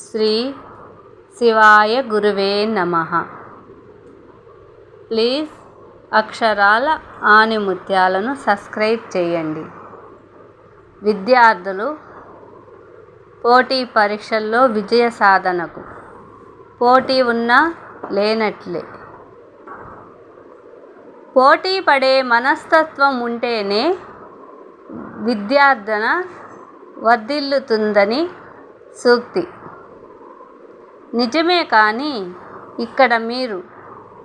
శ్రీ శివాయ గురువే నమ. ప్లీజ్ అక్షరాల ఆణిముత్యాలను సబ్స్క్రైబ్ చేయండి. విద్యార్థులు పోటీ పరీక్షల్లో విజయ సాధనకు పోటీ ఉన్నా లేనట్లే. పోటీ పడే మనస్తత్వం ఉంటేనే విద్యార్థన వర్ధిల్లుతుందని సూక్తి. నిజమే కానీ ఇక్కడ మీరు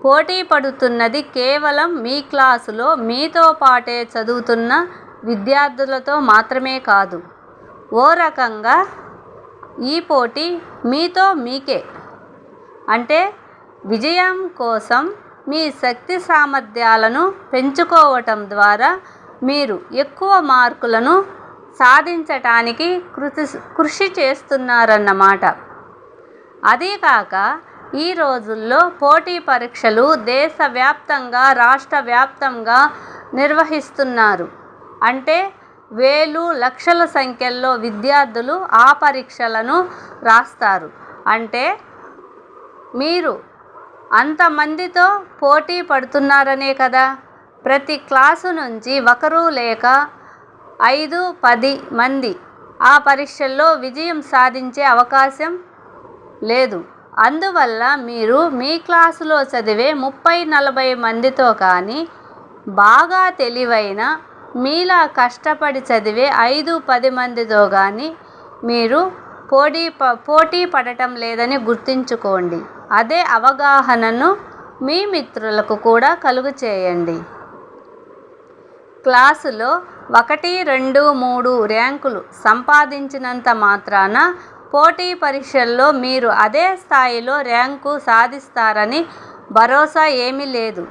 పోటీ పడుతున్నది కేవలం మీ క్లాసులో మీతో పాటే చదువుతున్న విద్యార్థులతో మాత్రమే కాదు. ఓ రకంగా ఈ పోటీ మీతో మీకే. అంటే విజయం కోసం మీ శక్తి సామర్థ్యాలను పెంచుకోవటం ద్వారా మీరు ఎక్కువ మార్కులను సాధించటానికి కృషి కృషి చేస్తున్నారన్నమాట. అదీకాక ఈ రోజుల్లో పోటీ పరీక్షలు దేశవ్యాప్తంగా రాష్ట్ర వ్యాప్తంగా నిర్వహిస్తున్నారు. అంటే వేలు లక్షల సంఖ్యల్లో విద్యార్థులు ఆ పరీక్షలను రాస్తారు. అంటే మీరు అంతమందితో పోటీ పడుతున్నారనే కదా? ప్రతి క్లాసు నుంచి ఒకరు లేక ఐదు పది మంది ఆ పరీక్షల్లో విజయం సాధించే అవకాశం లేదు. అందువల్ల మీరు మీ క్లాసులో చదివే ముప్పై నలభై మందితో కానీ బాగా తెలివైన మీలా కష్టపడి చదివే ఐదు పది మందితో కానీ మీరు పోటీ ప పోటీ పడటం లేదని గుర్తుంచుకోండి. అదే అవగాహనను మీ మిత్రులకు కూడా కలుగు చేయండి. క్లాసులో ఒకటి రెండు మూడు ర్యాంకులు సంపాదించినంత మాత్రాన పోటీ పరీక్షల్లో మీరు అదే స్థాయిలో ర్యాంకు సాధిస్తారని భరోసా ఏమీ లేదు.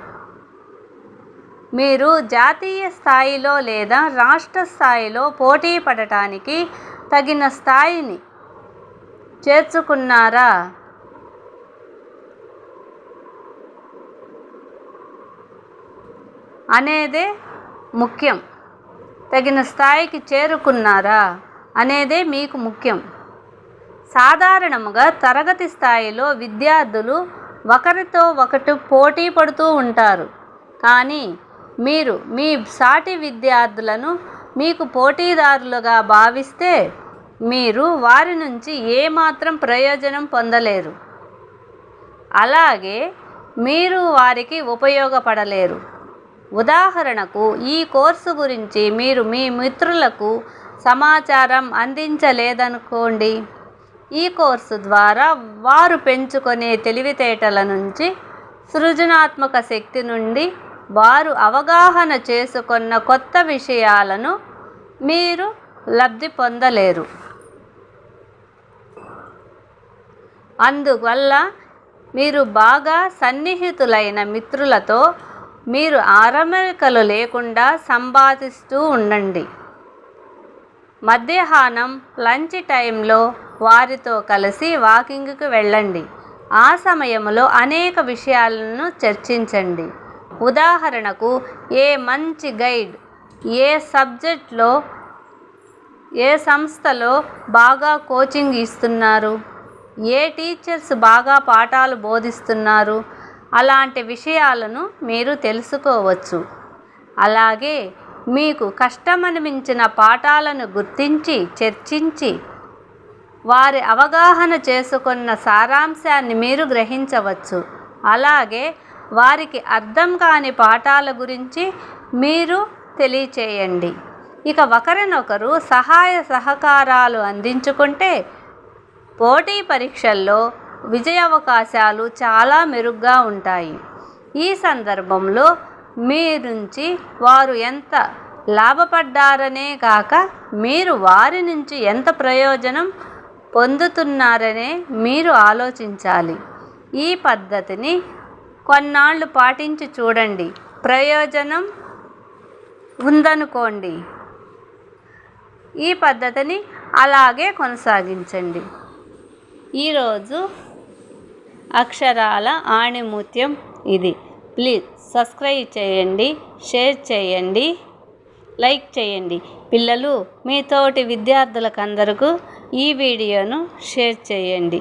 మీరు జాతీయ స్థాయిలో లేదా రాష్ట్ర స్థాయిలో పోటీ పడటానికి తగిన స్థాయిని చేర్చుకున్నారా? అనేదే ముఖ్యం. తగిన స్థాయికి చేరుకున్నారా? అనేదే మీకు ముఖ్యం. సాధారణముగా తరగతి స్థాయిలో విద్యార్థులు ఒకరితో ఒకటి పోటీ పడుతూ ఉంటారు. కానీ మీరు మీ సాటి విద్యార్థులను మీకు పోటీదారులుగా భావిస్తే మీరు వారి నుంచి ఏమాత్రం ప్రయోజనం పొందలేరు. అలాగే మీరు వారికి ఉపయోగపడలేరు. ఉదాహరణకు ఈ కోర్సు గురించి మీరు మీ మిత్రులకు సమాచారం అందించలేదనుకోండి. ఈ కోర్సు ద్వారా వారు పెంచుకునే తెలివితేటల నుంచి సృజనాత్మక శక్తి నుండి వారు అవగాహన చేసుకున్న కొత్త విషయాలను మీరు లబ్ధి పొందలేరు. అందువల్ల మీరు బాగా సన్నిహితులైన మిత్రులతో మీరు ఆరమరికలు లేకుండా సంపాదిస్తూ ఉండండి. మధ్యాహ్నం లంచ్ టైంలో వారితో కలిసి వాకింగ్కి వెళ్ళండి. ఆ సమయంలో అనేక విషయాలను చర్చించండి. ఉదాహరణకు ఏ మంచి గైడ్ ఏ సబ్జెక్ట్లో ఏ సంస్థలో బాగా కోచింగ్ ఇస్తున్నారు ఏ టీచర్స్ బాగా పాఠాలు బోధిస్తున్నారు అలాంటి విషయాలను మీరు తెలుసుకోవచ్చు. అలాగే మీకు కష్టమనిపించిన పాఠాలను గుర్తించి చర్చించి వారి అవగాహన చేసుకున్న సారాంశాన్ని మీరు గ్రహించవచ్చు. అలాగే వారికి అర్థం కాని పాఠాల గురించి మీరు తెలియచేయండి. ఇక ఒకరినొకరు సహాయ సహకారాలు అందించుకుంటే పోటీ పరీక్షల్లో విజయ అవకాశాలు చాలా మెరుగ్గా ఉంటాయి. ఈ సందర్భంలో మీ నుంచి వారు ఎంత లాభపడ్డారనే కాక మీరు వారి నుంచి ఎంత ప్రయోజనం పొందుతున్నారనే మీరు ఆలోచించాలి. ఈ పద్ధతిని కొన్నాళ్ళు పాటించి చూడండి. ప్రయోజనం ఉందనుకోండి. ఈ పద్ధతిని అలాగే కొనసాగించండి. ఈరోజు అక్షరాల ఆణిముత్యం ఇది. ప్లీజ్ సబ్స్క్రైబ్ చేయండి షేర్ చేయండి లైక్ చేయండి. పిల్లలు మీ తోటి విద్యార్థులకు అందరికీ ఈ వీడియోను షేర్ చేయండి.